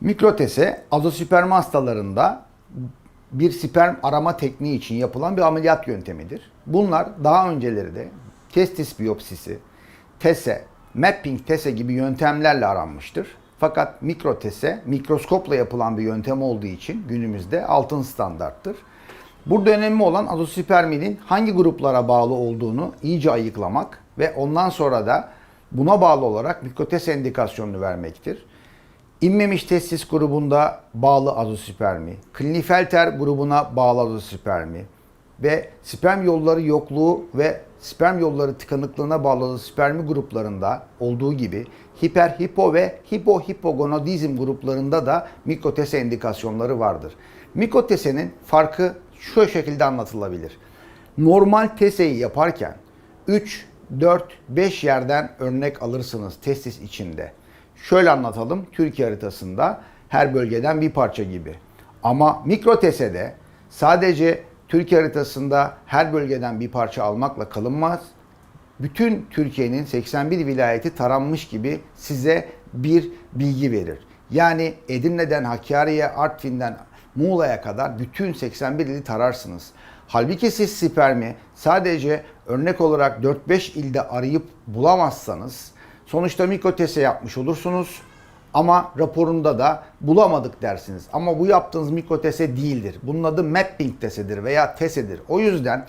Mikrotese azosperm hastalarında bir sperm arama tekniği için yapılan bir ameliyat yöntemidir. Bunlar daha önceleri de testis biyopsisi, tese, mapping tese gibi yöntemlerle aranmıştır. Fakat mikrotese mikroskopla yapılan bir yöntem olduğu için günümüzde altın standarttır. Burada önemli olan azosperminin hangi gruplara bağlı olduğunu iyice ayıklamak ve ondan sonra da buna bağlı olarak mikrotese indikasyonunu vermektir. İnmemiş testis grubunda bağlı azospermi, Klinefelter grubuna bağlı azospermi ve sperm yolları yokluğu ve sperm yolları tıkanıklığına bağlı azospermi gruplarında olduğu gibi hiper hipo ve hipo hipogonadizm gruplarında da mikrotese indikasyonları vardır. Mikrotesenin farkı şu şekilde anlatılabilir. Normal teseyi yaparken 3, 4, 5 yerden örnek alırsınız testis içinde. Şöyle anlatalım. Türkiye haritasında her bölgeden bir parça gibi. Ama mikrotesede sadece Türkiye haritasında her bölgeden bir parça almakla kalınmaz. Bütün Türkiye'nin 81 vilayeti taranmış gibi size bir bilgi verir. Yani Edirne'den Hakkari'ye, Artvin'den Muğla'ya kadar bütün 81 ili tararsınız. Halbuki siz spermi sadece örnek olarak 4-5 ilde arayıp bulamazsanız sonuçta mikrotese yapmış olursunuz. Ama raporunda da bulamadık dersiniz. Ama bu yaptığınız mikrotese değildir. Bunun adı mapping tesedir veya tesedir. O yüzden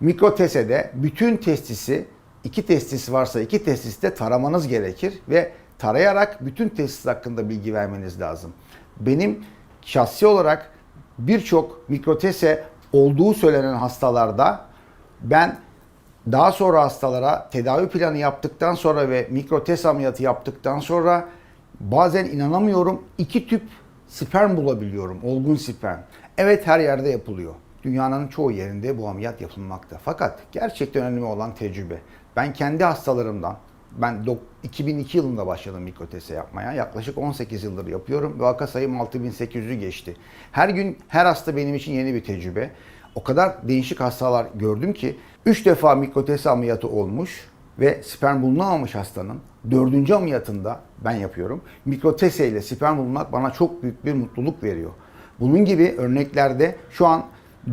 mikrotesede bütün testisi, iki testis varsa iki testiste taramanız gerekir ve tarayarak bütün testis hakkında bilgi vermeniz lazım. Benim şahsi olarak birçok mikrotese olduğu söylenen hastalarda ben daha sonra hastalara tedavi planı yaptıktan sonra ve mikrotes ameliyatı yaptıktan sonra bazen inanamıyorum iki tüp sperm bulabiliyorum. Olgun sperm. Evet her yerde yapılıyor. Dünyanın çoğu yerinde bu ameliyat yapılmakta. Fakat gerçekten önemli olan tecrübe. Ben kendi hastalarımdan ben 2002 yılında başladım mikrotese yapmaya. Yaklaşık 18 yıldır yapıyorum. Vaka sayım 6800'ü geçti. Her gün her hasta benim için yeni bir tecrübe. O kadar değişik hastalar gördüm ki 3 defa mikrotese ameliyatı olmuş ve sperm bulunamamış hastanın dördüncü ameliyatında ben yapıyorum. Mikrotese ile sperm bulmak bana çok büyük bir mutluluk veriyor. Bunun gibi örneklerde şu an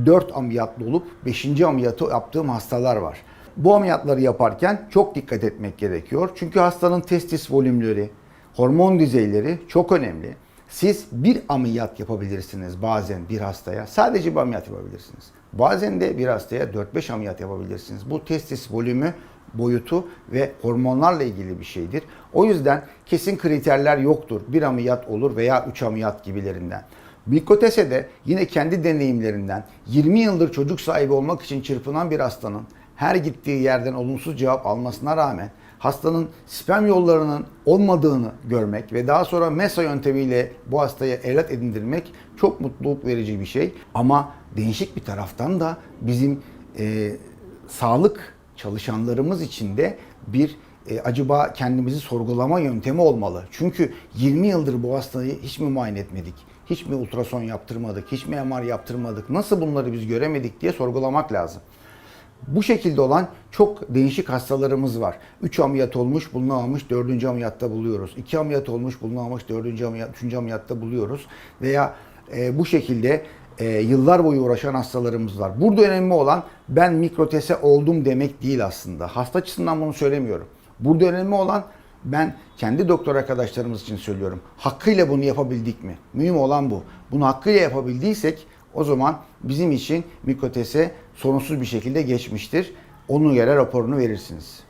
4 ameliyatlı olup 5. ameliyatı yaptığım hastalar var. Bu ameliyatları yaparken çok dikkat etmek gerekiyor. Çünkü hastanın testis volümleri, hormon düzeyleri çok önemli. Siz bir ameliyat yapabilirsiniz bazen bir hastaya. Sadece bir ameliyat yapabilirsiniz. Bazen de bir hastaya 4-5 ameliyat yapabilirsiniz. Bu testis volümü, boyutu ve hormonlarla ilgili bir şeydir. O yüzden kesin kriterler yoktur. Bir ameliyat olur veya 3 ameliyat gibilerinden. Mikotese de yine kendi deneyimlerinden 20 yıldır çocuk sahibi olmak için çırpınan bir hastanın her gittiği yerden olumsuz cevap almasına rağmen hastanın sperm yollarının olmadığını görmek ve daha sonra MESA yöntemiyle bu hastaya evlat edindirmek çok mutluluk verici bir şey. Ama değişik bir taraftan da bizim e, sağlık çalışanlarımız için de bir e, acaba kendimizi sorgulama yöntemi olmalı. Çünkü 20 yıldır bu hastayı hiç mi muayene etmedik? Hiç mi ultrason yaptırmadık? Hiç mi MR yaptırmadık? Nasıl bunları biz göremedik diye sorgulamak lazım. Bu şekilde olan çok değişik hastalarımız var. 3 ameliyat olmuş, bulunamamış, 4. ameliyatta buluyoruz. 2 ameliyat olmuş, bulunamamış, 4. ameliyat, 3. ameliyatta buluyoruz. Veya e, bu şekilde e, yıllar boyu uğraşan hastalarımız var. Burada önemli olan ben mikrotese oldum demek değil aslında. Hasta açısından bunu söylemiyorum. Burada önemli olan ben kendi doktor arkadaşlarımız için söylüyorum. Hakkıyla bunu yapabildik mi? Mühim olan bu. Bunu hakkıyla yapabildiysek o zaman bizim için mikrotese sorunsuz bir şekilde geçmiştir. Onun göre raporunu verirsiniz.